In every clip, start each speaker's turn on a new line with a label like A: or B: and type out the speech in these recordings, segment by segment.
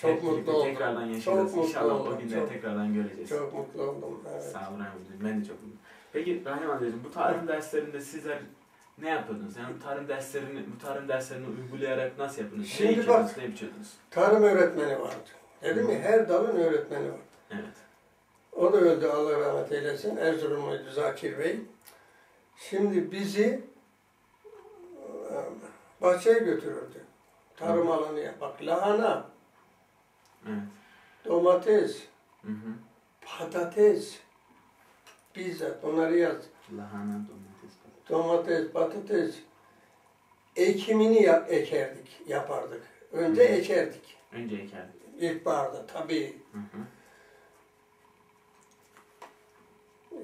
A: Çok
B: hep
A: mutlu oldum.
B: tekrardan
A: Çok
B: yaşayacağız.
A: mutlu
B: İnşallah
A: oldum,
B: o günleri
A: çok.
B: tekrardan göreceğiz.
A: Çok mutlu oldum. Evet.
B: Sağ olun Rahim. Ben de çok mutluyum. Peki Rahim Hocam bu tarım derslerinde sizler ne yapıyordunuz? Yani bu tarım derslerini, bu tarım derslerini uygulayarak nasıl yapıyordunuz?
A: Şimdi
B: ne ekiyordunuz, ne biçiyordunuz?
A: Tarım öğretmeni vardı. Dedim ya her dalın öğretmeni var.
B: Evet.
A: O da öldü Allah rahmet eylesin. Erzurumluydu Zakir Bey. Şimdi bizi e, bahçeye götürürdü. Tarım alanı yap. Bak lahana,
B: Evet.
A: domates,
B: Hı hı.
A: patates. Bizzat onları yaz.
B: Lahana, domates, patates.
A: Domates, patates. Ekimini yap, ekerdik, yapardık. Önce
B: Hı.
A: ekerdik.
B: Önce ekerdik.
A: İlkbaharda tabii.
B: Hı hı.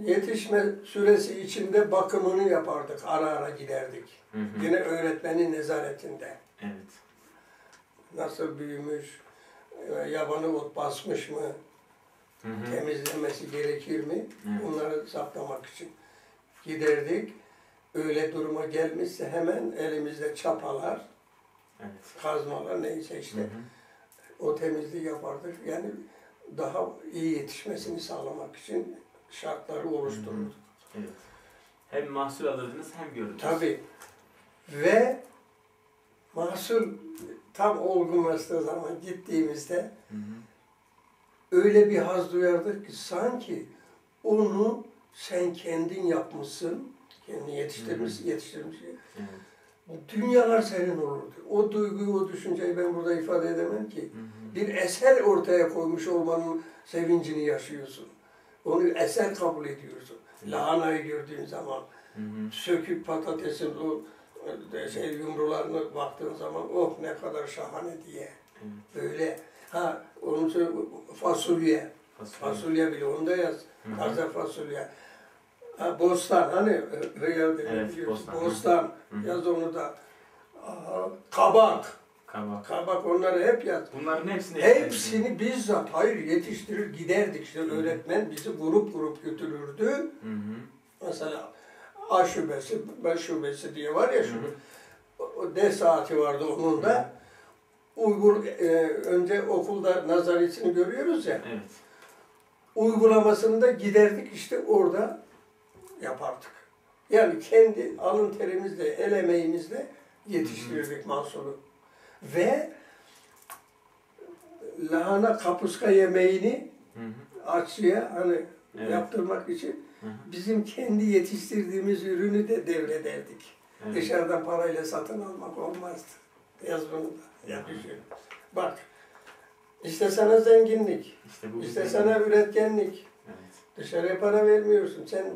A: Yetişme süresi içinde bakımını yapardık. Ara ara giderdik.
B: Hı hı.
A: Yine öğretmenin nezaretinde.
B: Evet.
A: Nasıl büyümüş, yabanı ot basmış mı,
B: Hı hı.
A: temizlenmesi gerekir mi?
B: Evet.
A: Bunları saklamak için giderdik. Öyle duruma gelmişse hemen elimizde çapalar,
B: Evet.
A: kazmalar neyse işte
B: Hı hı.
A: o temizliği yapardık. Yani daha iyi yetişmesini sağlamak için şartları oluştururduk.
B: Evet. Hem mahsul alırdınız hem görürdünüz.
A: Tabii. Ve mahsul tam olgunlaştığı zaman gittiğimizde
B: Hı hı.
A: öyle bir haz duyardık ki sanki onu sen kendin yapmışsın, kendin yetiştirmişsin, yetiştirmişsin.
B: Evet.
A: Dünyalar senin olurdu. O duyguyu, o düşünceyi ben burada ifade edemem ki.
B: Hı hı.
A: Bir eser ortaya koymuş olmanın sevincini yaşıyorsun. Onu eser kabul ediyorsun. Lahanayı gördüğün zaman,
B: Hı hı.
A: söküp patatesin o şey yumrularına baktığın zaman oh ne kadar şahane diye.
B: Evet.
A: Böyle ha onun fasulye.
B: Fasulye.
A: Fasulye bile onu da yaz.
B: Hı hı.
A: Taze fasulye. Ha, bostan hani dedi
B: Evet, bostan.
A: Bostan.
B: Hı hı.
A: Yaz onu da. Aha, kabak.
B: Kabak.
A: Kabak onları hep yaz.
B: Bunların hepsini
A: Hepsini bizzat hayır yetiştirir giderdik. İşte
B: Hı.
A: öğretmen bizi grup grup götürürdü.
B: Hı hı.
A: Mesela A şubesi, B şubesi diye var ya
B: Hı
A: şu.
B: hı.
A: O- D saati vardı onun da. Uygur, e, önce okulda nazarisini görüyoruz ya.
B: Evet.
A: Uygulamasını da giderdik işte orada yapardık. Yani kendi alın terimizle, el emeğimizle yetiştirdik mahsulü. Ve lahana kapuska yemeğini açıya hani
B: Evet.
A: yaptırmak için
B: Hı hı.
A: bizim kendi yetiştirdiğimiz ürünü de devrederdik.
B: Evet.
A: Dışarıdan parayla satın almak olmazdı. Yaz bunu da. Ya düşün. Bak. İşte sana zenginlik.
B: İşte bu
A: İşte sana üretkenlik.
B: Evet.
A: Dışarıya para vermiyorsun. Sen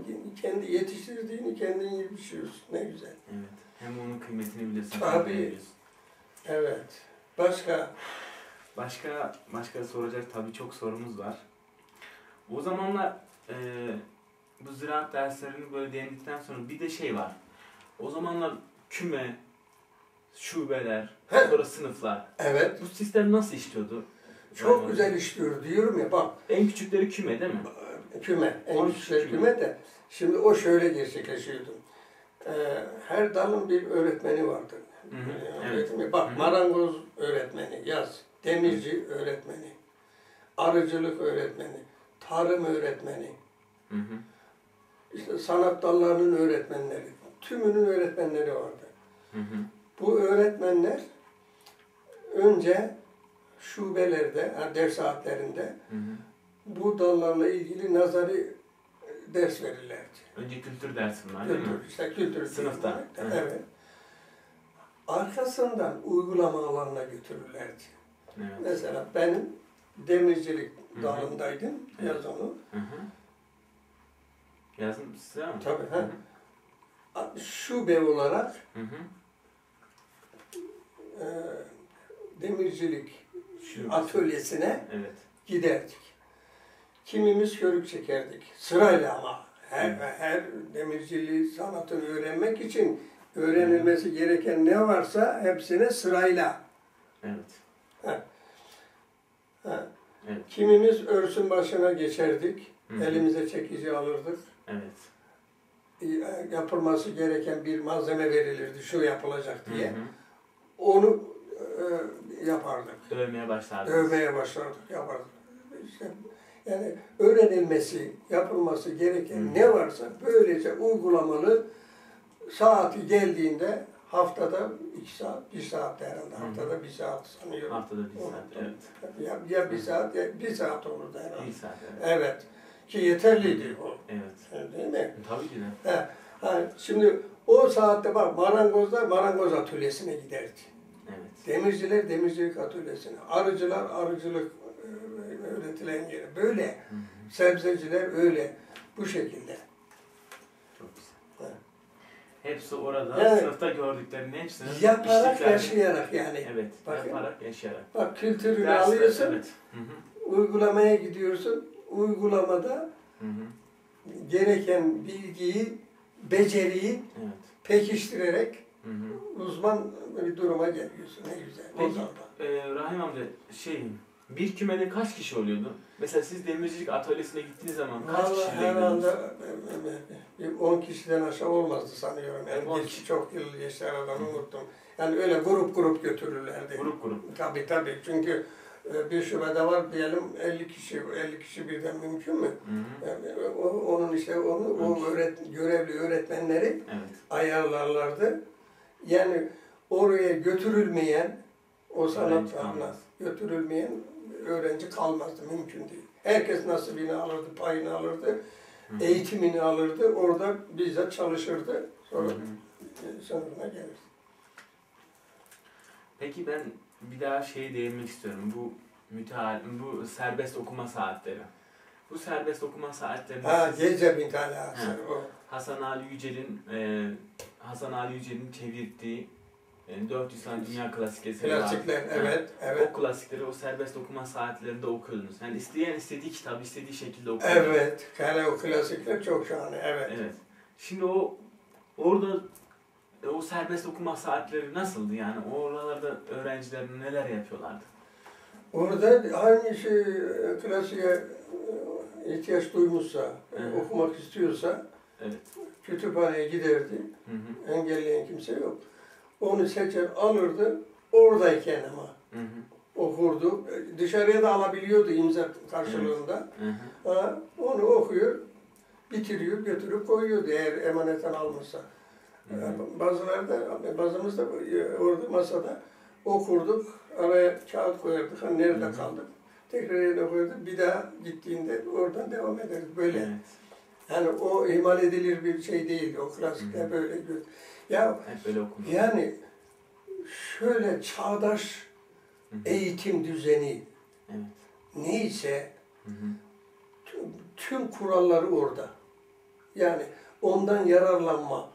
A: kendi yetiştirdiğini kendin yiyip içiyorsun. Ne güzel.
B: Evet. Hem onun kıymetini biliyorsun.
A: Tabii. Evet. Başka?
B: Başka başka soracak tabii çok sorumuz var. O zamanlar e, bu ziraat derslerini böyle denedikten sonra bir de şey var. O zamanlar küme, şubeler,
A: Heh.
B: sonra sınıflar.
A: Evet.
B: Bu sistem nasıl işliyordu?
A: Çok
B: Yani
A: güzel işliyor diyorum ya bak.
B: En küçükleri küme değil mi?
A: Küme. En küçükleri
B: küçük.
A: küme de. Şimdi o şöyle gerçekleşiyordu. Ee, her dalın bir öğretmeni vardı.
B: Hı hı,
A: Ee,
B: evet.
A: Bak
B: Hı hı.
A: marangoz öğretmeni yaz. Demirci öğretmeni. Arıcılık öğretmeni. Tarım öğretmeni.
B: Hı hı.
A: işte sanat dallarının öğretmenleri. Tümünün öğretmenleri vardı.
B: Hı hı.
A: Bu öğretmenler önce şubelerde, ha, ders saatlerinde
B: Hı hı.
A: bu dallarla ilgili nazari ders verirlerdi.
B: Önce kültür dersi bunlar değil mi?
A: Kültür, işte kültür.
B: Sınıfta. Hı.
A: Evet. Arkasından uygulama alanına götürürlerdi.
B: Evet.
A: Mesela benim demircilik
B: Hı hı.
A: dalındaydım.
B: Evet.
A: Yaz onu.
B: Hı hı. Yazın size mi?
A: Tabii,
B: Hı
A: ha.
B: hı.
A: Şube olarak
B: Hı hı.
A: e, demircilik
B: Şu.
A: atölyesine
B: Evet.
A: giderdik. Kimimiz körük çekerdik. Sırayla ama. Her,
B: Hı.
A: her demirciliği sanatını öğrenmek için öğrenilmesi gereken ne varsa hepsine sırayla.
B: Evet.
A: Ha. Ha.
B: Evet.
A: Kimimiz örsün başına geçerdik.
B: Hı hı.
A: Elimize çekici alırdık.
B: Evet.
A: E, Yapılması gereken bir malzeme verilirdi. Şu yapılacak
B: Hı
A: diye.
B: hı.
A: Onu e, yapardık.
B: Dövmeye başlardınız.
A: Dövmeye başlardık, yapardık. İşte yani öğrenilmesi, yapılması gereken
B: Hı.
A: ne varsa böylece uygulamalı saati geldiğinde haftada iki saat, bir saat herhalde. Haftada bir saat sanıyorum.
B: Haftada bir saat. Evet.
A: Ya, ya bir saat ya bir saat olurdu herhalde.
B: Bir saat. Evet.
A: Evet. Ki yeterliydi o.
B: evet.
A: Değil mi?
B: Tabii ki de.
A: He. Ha, şimdi o saatte bak marangozlar marangoz atölyesine giderdi.
B: Evet.
A: Demirciler demircilik atölyesine, arıcılar arıcılık e, öğretilen yere. Böyle.
B: Hı hı.
A: Sebzeciler öyle. Bu şekilde.
B: Hepsi orada
A: Evet.
B: sınıfta gördüklerinin hepsini
A: Yaparak, yaşayarak yani.
B: Evet.
A: Bakın.
B: Yaparak yaşayarak.
A: Bak kültürünü
B: Dersler,
A: alıyorsun,
B: Evet. Hı hı.
A: uygulamaya gidiyorsun. Uygulamada
B: Hı hı.
A: gereken bilgiyi, beceriyi
B: Evet.
A: pekiştirerek
B: Hı hı.
A: uzman bir duruma geliyorsun. Ne güzel.
B: Peki. Ee, Rahim amca şey bir kümede kaç kişi oluyordu? Mesela siz demircilik atölyesine gittiğiniz zaman kaç
A: Vallahi
B: kişiyle
A: herhalde
B: gidiyordunuz?
A: bir 10 kişiden aşağı olmazdı sanıyorum. Yani
B: On
A: geç,
B: kişi.
A: çok yıl geçti aradan unuttum. Yani öyle grup grup götürürlerdi.
B: Grup grup.
A: Tabii tabii çünkü e, bir şubede var diyelim 50 kişi, 50 kişi birden mümkün mü?
B: Hı hı.
A: Yani o, onun işte onu o öğret, görevli öğretmenleri
B: Evet.
A: ayarlarlardı. Yani oraya götürülmeyen o sanat
B: kalmaz.
A: götürülmeyen öğrenci kalmazdı mümkün değil. Herkes nasibini alırdı, payını alırdı,
B: Hı hı.
A: eğitimini alırdı. Orada bizzat çalışırdı. Sonra e, sınırına gelirdi.
B: Peki ben bir daha şeye değinmek istiyorum. Bu müteal, bu serbest okuma saatleri. Bu serbest okuma saatlerini
A: Ha
B: siz
A: gece bin tane o.
B: Hasan Ali Yücel'in e, Hasan Ali Yücel'in çevirdiği e, 400 tane dünya klasik eseri Ha.
A: evet evet.
B: O klasikleri o serbest okuma saatlerinde okuyordunuz. Yani isteyen istediği kitabı istediği şekilde okuyordu.
A: Evet. Yani o klasikler çok şahane. Evet.
B: Evet. Şimdi o orada e, o serbest okuma saatleri nasıldı yani? Oralarda öğrenciler neler yapıyorlardı?
A: Orada hangi şey e, klasiğe e, ihtiyaç duymuşsa, e,
B: Hı.
A: okumak istiyorsa
B: Evet.
A: kütüphaneye giderdi.
B: Hı hı.
A: Engelleyen kimse yok. Onu seçer alırdı. Oradayken ama
B: Hı hı.
A: okurdu. E, Dışarıya da alabiliyordu imza karşılığında.
B: Hı hı.
A: Ha, onu okuyor, bitiriyor, götürüp koyuyordu eğer emaneten almışsa.
B: Hı hı.
A: E, Bazıları da, bazımız da e, orada masada okurduk, araya kağıt koyardık, hani nerede
B: Hı hı.
A: kaldık. Tekrar yerine koyardık, bir daha gittiğinde oradan devam ederiz. Böyle.
B: Evet.
A: Yani o ihmal edilir bir şey değil, o klasikler böyle. gö- Ya
B: böyle
A: yani şöyle çağdaş
B: Hı hı.
A: eğitim düzeni
B: Evet.
A: neyse
B: Hı
A: tüm, tüm kuralları orada. Yani ondan yararlanma,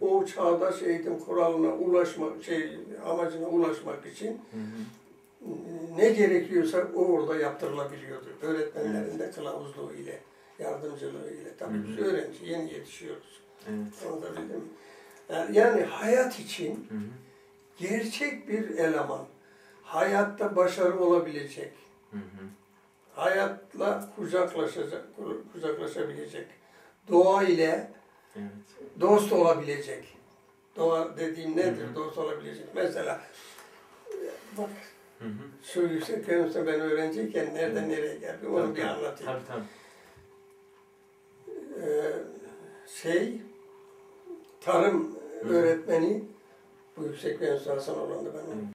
A: o çağdaş eğitim kuralına ulaşmak, şey amacına ulaşmak için ne gerekiyorsa o orada yaptırılabiliyordu. Öğretmenlerin de kılavuzluğu ile, yardımcılığı ile. Tabii biz öğrenci, yeni yetişiyoruz.
B: Evet.
A: Anlatabildim mi? Yani, yani hayat için
B: Hı hı.
A: gerçek bir eleman, hayatta başarı olabilecek,
B: Hı hı.
A: hayatla kucaklaşacak, kucaklaşabilecek, doğa ile
B: Evet.
A: dost olabilecek. Doğa dediğim nedir?
B: Hı hı.
A: Dost olabilecek. Mesela bak
B: Hı hı.
A: şu yüksek ben öğrenciyken nereden nereye geldim onu bir anlatayım.
B: Tabii tabii.
A: Ee, şey tarım öğretmeni bu yüksek üniversite Hasan Orhan'da ben
B: Evet.